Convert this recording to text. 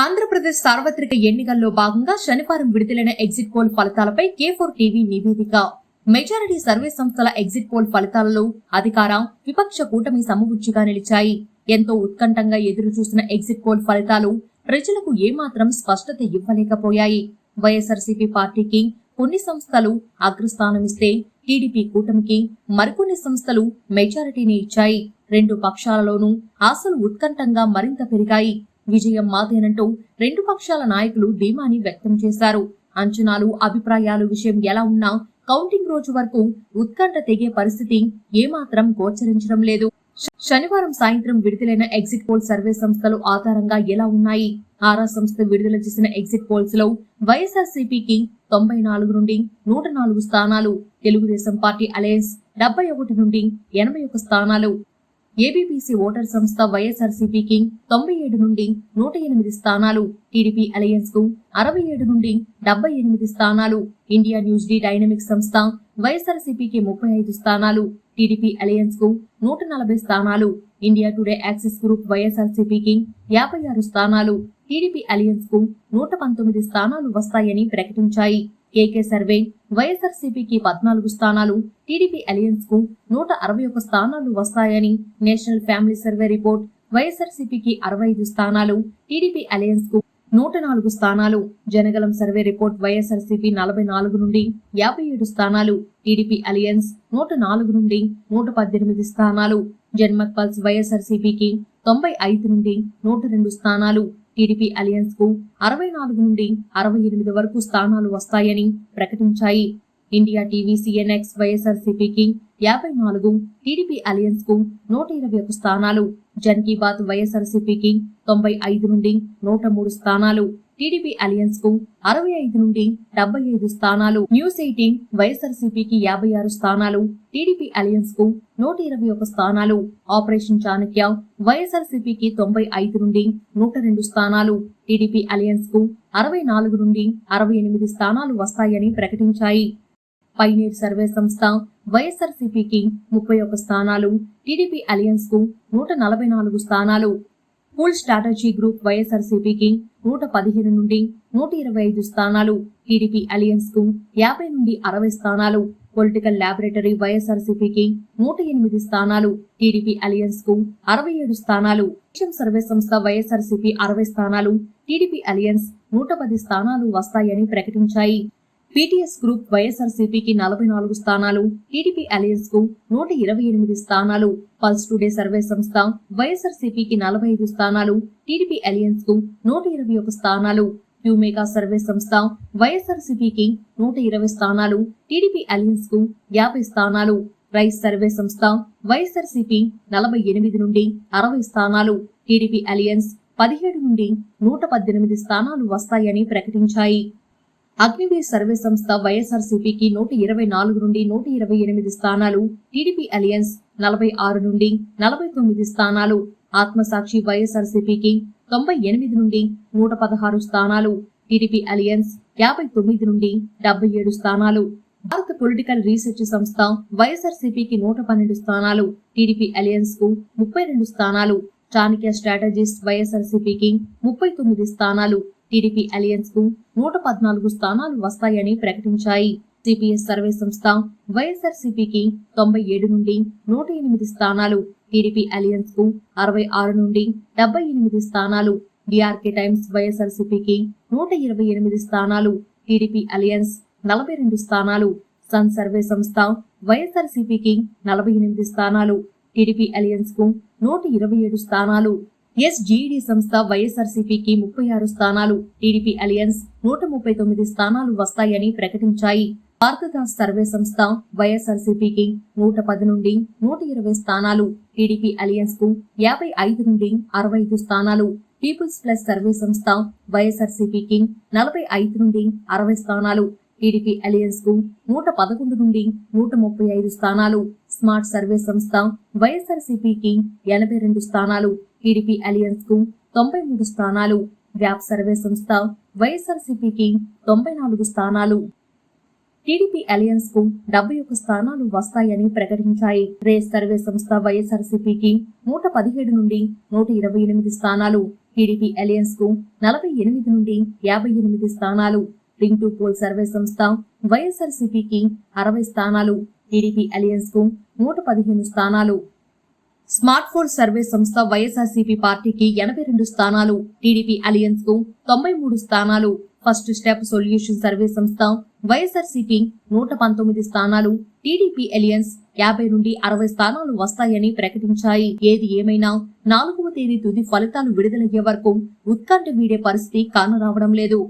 ఆంధ్రప్రదేశ్ సార్వత్రిక ఎన్నికల్లో భాగంగా శనివారం విడుదలైన ఎగ్జిట్ పోల్ ఫలితాలపై కే ఫోర్ టీవీ నివేదిక. మెజారిటీ సర్వే సంస్థల ఎగ్జిట్ పోల్ ఫలితాలలో అధికార విపక్ష కూటమి సమవుచ్చిగా నిలిచాయి. ఎంతో ఉత్కంఠంగా ఎదురు చూసిన ఎగ్జిట్ పోల్ ఫలితాలు ప్రజలకు ఏమాత్రం స్పష్టత ఇవ్వలేకపోయాయి. వైఎస్ఆర్సీపీ పార్టీకి కొన్ని సంస్థలు అగ్రస్థానమిస్తే టీడీపీ కూటమికి మరికొన్ని సంస్థలు మెజారిటీని ఇచ్చాయి. రెండు పక్షాలలోనూ ఆశలు ఉత్కంఠంగా మరింత పెరిగాయి. విజయం మాదేనంటూ రెండు పక్షాల నాయకులు ధీమాని వ్యక్తం చేశారు. అంచనాలు అభిప్రాయాలు విషయం ఎలా ఉన్నా కౌంటింగ్ రోజు వరకు ఉత్కంఠ తెగే పరిస్థితి ఏమాత్రం గోచరించడం లేదు. శనివారం సాయంత్రం విడుదలైన ఎగ్జిట్ పోల్ సర్వే సంస్థలు ఆధారంగా ఎలా ఉన్నాయి? ఆరా సంస్థ విడుదల చేసిన ఎగ్జిట్ పోల్స్లో వైఎస్ఆర్సీపీకి తొంభై నాలుగు నుండి నూట నాలుగు స్థానాలు తెలుగుదేశం పార్టీ అలయన్స్ డెబ్బై ఒకటి నుండి ఎనభై ఒక స్థానాలు ఏబీపీసీ ఓటర్ సంస్థ వైఎస్ఆర్సీపీకి తొంభై ఏడు నుండి నూట ఎనిమిది స్థానాలు టీడీపీ అలయన్స్కు అరవై ఏడు నుండి డెబ్బై ఎనిమిది స్థానాలు ఇండియా న్యూస్ డి డైనమిక్ సంస్థ వైఎస్ఆర్సీపీకి ముప్పై ఐదు స్థానాలు టీడీపీ అలయన్స్కు నూట నలభై స్థానాలు ఇండియా టుడే యాక్సిస్ గ్రూప్ వైఎస్ఆర్సీపీకి యాభై ఆరు స్థానాలు టీడీపీ అలయన్స్కు నూట పంతొమ్మిది స్థానాలు వస్తాయని ప్రకటించాయి. కేకే సర్వే వైఎస్ఆర్సీపీకి పద్నాలుగు స్థానాలు టీడీపీ అలయన్స్కు నూట అరవై ఒక స్థానాలు వస్తాయని నేషనల్ ఫ్యామిలీ సర్వే రిపోర్ట్. వైఎస్ఆర్సీపీకి అరవై ఐదు స్థానాలు టీడీపీ అలయన్స్కు నూట నాలుగు స్థానాలు. జనగలం సర్వే రిపోర్ట్ వైఎస్ఆర్సీపీ నలభై నాలుగు నుండి యాభై ఏడు స్థానాలు టీడీపీ అలయన్స్ నూట నాలుగు నుండి నూట పద్దెనిమిది స్థానాలు. జన్మత్ పల్స్ వైఎస్ఆర్సీపీకి తొంభై ఐదు నుండి నూట రెండు స్థానాలు. టీడీపీ అలయన్స్కు అరవై నాలుగు నుండి అరవై ఎనిమిది వరకు స్థానాలు వస్తాయని ప్రకటించాయి. ఇండియా టీవీ సిఎన్ఎక్స్ వైఎస్ఆర్సీపీకి యాభై నాలుగు టీడీపీ అలయన్స్కు నూట ఇరవై ఒక స్థానాలు. జన్ కీ బాత్ వైఎస్ఆర్సీపీకి తొంభై ఐదు నుండి నూట మూడు స్థానాలు. టీడీపీ అలయన్స్కు అరవై ఐదు నుండి డెబ్బై ఐదు స్థానాలు న్యూస్ ఎయిటీన్ వైఎస్ఆర్సీపీకి యాభై ఆరు స్థానాలు టీడీపీ అలయన్స్కు నూట ఇరవై ఒక స్థానాలు ఆపరేషన్ చాణక్య వైఎస్ఆర్సీపీకి తొంభై ఐదు నుండి నూట రెండు స్థానాలు టీడీపీ అలయన్స్కు అరవై నాలుగు నుండి అరవై ఎనిమిది స్థానాలు వస్తాయని ప్రకటించాయి. పైనీర్ సర్వే సంస్థ వైఎస్ఆర్సీపీకి ముప్పై ఒక స్థానాలు టీడీపీ అలయన్స్కు నూట నలభై నాలుగు స్థానాలు పూల్ స్ట్రాటజీ గ్రూప్ వైఎస్ఆర్సీపీకి నూట పదిహేను నుండి నూట ఇరవై ఐదు స్థానాలు. టీడీపీ అలియన్స్కు యాభై నుండి అరవై స్థానాలు. పొలిటికల్ ల్యాబొరేటరీ వైఎస్ఆర్సీపీకి నూట ఎనిమిది స్థానాలు. టీడీపీ అలియన్స్కు అరవై ఏడు స్థానాలు. సర్వే సంస్థ వైఎస్ఆర్సీపీ అరవై స్థానాలు. టీడీపీ అలియన్స్ నూట పది స్థానాలు వస్తాయని ప్రకటించాయి. పీటీఎస్ గ్రూప్ వైఎస్ఆర్సీపీకి నలభై నాలుగు స్థానాలు టీడీపీ అలయన్స్కు నూట ఇరవై ఎనిమిది స్థానాలు పల్స్ టుడే సర్వే సంస్థ వైఎస్ఆర్సీపీకి నలభై ఐదు స్థానాలు టీడీపీ అలయన్స్కు నూట ఇరవై ఒక స్థానాలు. హ్యూమేగా సర్వే సంస్థ వైఎస్ఆర్సీపీకి నూట ఇరవై స్థానాలు టీడీపీ అలయన్స్కు యాభై స్థానాలు. రైస్ సర్వే సంస్థ వైఎస్ఆర్సీపీ నలభై ఎనిమిది నుండి అరవై స్థానాలు టీడీపీ అలయన్స్ పదిహేడు నుండి నూట పద్దెనిమిది స్థానాలు వస్తాయని ప్రకటించాయి. అగ్నివీర్ సర్వే సంస్థ వైఎస్ఆర్సీపీకి నూట ఇరవై నాలుగు నుండి నూట ఇరవై ఎనిమిది స్థానాలు టీడీపీ అలయన్స్ నలభై ఆరు నుండి నలభై తొమ్మిది స్థానాలు ఆత్మసాక్షి వైఎస్ఆర్సీపీకి తొంభై ఎనిమిది నుండి నూట పదహారు స్థానాలు టీడీపీ అలయన్స్ యాభై తొమ్మిది నుండి డెబ్బై ఏడు స్థానాలు భారత పొలిటికల్ రీసెర్చ్ సంస్థ వైఎస్ఆర్సీపీకి నూట పన్నెండు స్థానాలు టీడీపీ అలయన్స్కు ముప్పై రెండు స్థానాలు చాణక్య స్ట్రాటజిస్ట్ వైఎస్ఆర్సీపీకి ముప్పై తొమ్మిది స్థానాలు టీడీపీ అలయన్స్కు నూట పద్నాలుగు స్థానాలు వస్తాయని ప్రకటించాయి. సిపిఎస్ సర్వే సంస్థ వైఎస్ఆర్సీపీకి తొంభై ఏడు నుండి నూట ఎనిమిది స్థానాలు టీడీపీ అలయన్స్కు అరవై ఆరు నుండి డెబ్బై ఎనిమిది స్థానాలు డిఆర్కే టైమ్స్ వైఎస్ఆర్సీపీకి నూట ఇరవై ఎనిమిది స్థానాలు టీడీపీ అలయన్స్ నలభై రెండు స్థానాలు సన్ సర్వే సంస్థ వైఎస్ఆర్ సిపికి నలభై ఎనిమిది స్థానాలు టీడీపీ అలయన్స్కు నూట ఇరవై ఏడు స్థానాలు ఎస్జీఈడి సంస్థ వైఎస్ఆర్సీపీకి ముప్పై ఆరు స్థానాలు టీడీపీ అలియన్స్ నూట ముప్పై తొమ్మిది స్థానాలు వస్తాయని ప్రకటించాయి. భారతదాస్ సర్వే సంస్థ వైఎస్ఆర్సీపీకి నూట పది నుండి నూట ఇరవై స్థానాలు టీడీపీ అలియన్స్కు యాభై ఐదు నుండి అరవై ఐదు స్థానాలు పీపుల్స్ ప్లస్ సర్వే సంస్థ వైఎస్ఆర్సీపీకి నలభై ఐదు నుండి అరవై స్థానాలు టీడీపీ అలియన్స్కు నూట పదకొండు నుండి నూట ముప్పై ఐదు స్థానాలు స్మార్ట్ సర్వే సంస్థ వైఎస్ఆర్సీపీకి ఎనభై రెండు స్థానాలు టీడీపీ అలియన్స్కు తొంభై మూడు స్థానాలు వ్యాప్ సర్వే సంస్థ వైఎస్ఆర్సీపీకి తొంభై నాలుగు స్థానాలు. టీడీపీ అలయన్స్కు డెబ్బై ఒక్క స్థానాలు వస్తాయని ప్రకటించాయి. రేస్ సర్వే సంస్థ వైఎస్ఆర్సీపీకి నూట పదిహేడు నుండి నూట ఇరవై ఎనిమిది స్థానాలు టీడీపీ అలయన్స్కు నలభై ఎనిమిది నుండి యాభై ఎనిమిది స్థానాలు. రింగ్ టు పోల్ సర్వే సంస్థ వైఎస్ఆర్సీపీకి అరవై స్థానాలు టీడీపీ అలయన్స్కు నూట పదిహేను స్థానాలు. స్మార్ట్ ఫోన్ సర్వే సంస్థ వైఎస్ఆర్సీపీ పార్టీకి ఎనభై రెండు స్థానాలు టీడీపీ అలయన్స్కు తొంభై మూడు స్థానాలు. ఫస్ట్ స్టెప్ సొల్యూషన్ సర్వే సంస్థ వైఎస్ఆర్సీపీ నూట పంతొమ్మిది స్థానాలు టీడీపీ అలియన్స్ యాభై నుండి అరవై స్థానాలు వస్తాయని ప్రకటించాయి. ఏది ఏమైనా నాలుగవ తేదీ తుది ఫలితాలు విడుదలయ్యే వరకు ఉత్కంఠ వీడే పరిస్థితి కానరావడం లేదు.